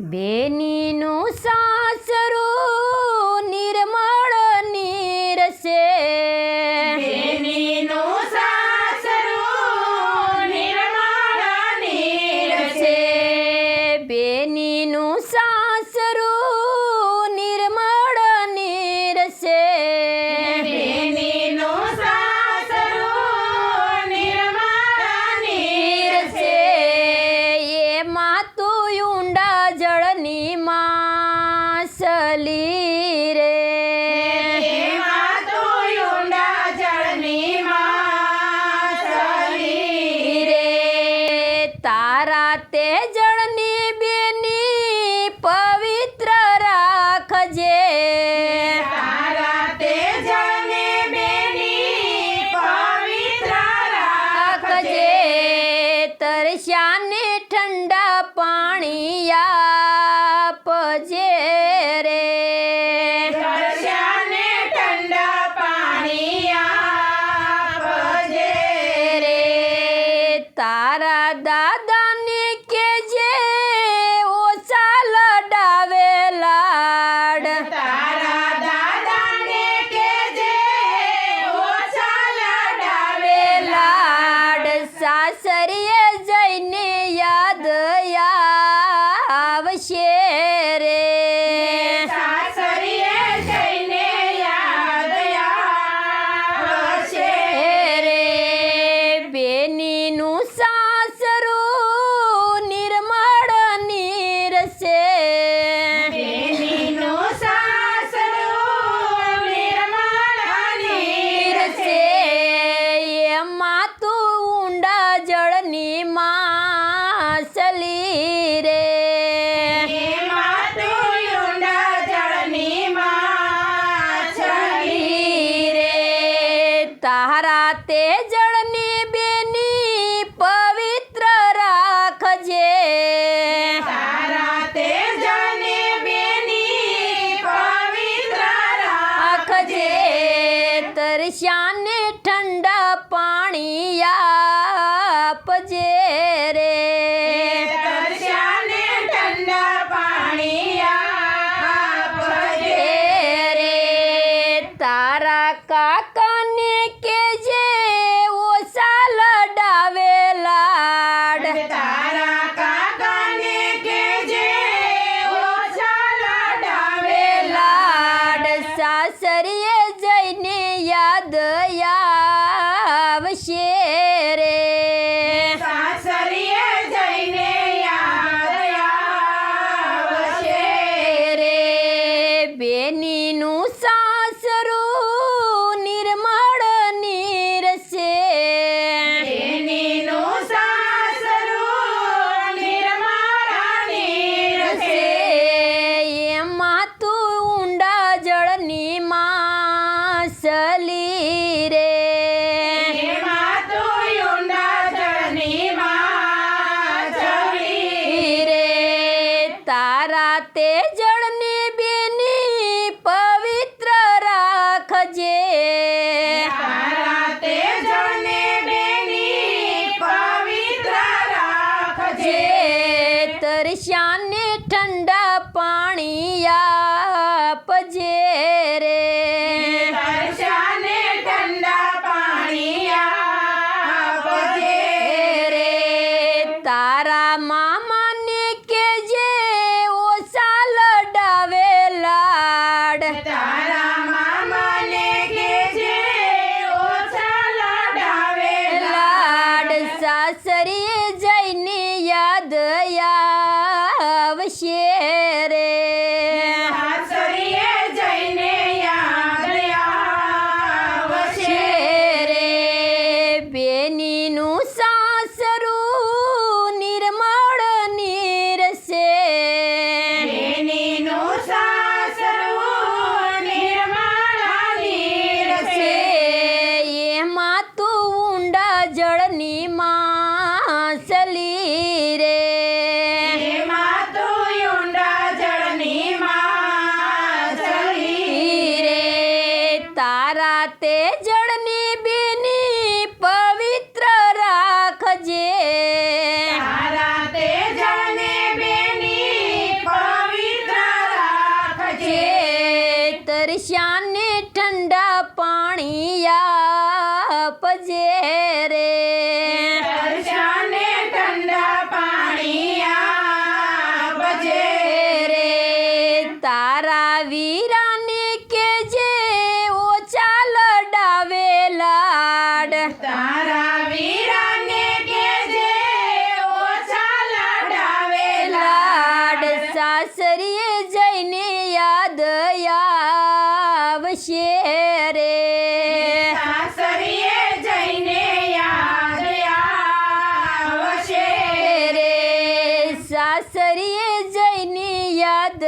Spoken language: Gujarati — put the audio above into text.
બેનીનું સાસરું તરસ્યાને ઠંડા પાણી એનું સાસરું નિર્મળ નીર છે એમાં તું ઊંડા જળની માસલી રે તારા તેજ આપજે રે. તરસ્યાને ઠંડા પાણી આપજે. રે. તારા કાકાને કે સાસરીએ સલી રે. તારા તે જળની બેની પવિત્ર રાખજે. તરશ્યાને તે જળની બેની પવિત્ર રાખજે. તારા તે જળને બેની પવિત્ર રાખજે. ઠંડા પાણી આપજે. તારા વીરાને કેજે ઓછા લડાવે લાડ. સાસરીએ જઈને યાદ આવશે રે. સાસરીએ જઈને યાદ આવશે રે. સાસરીએ જઈને યાદ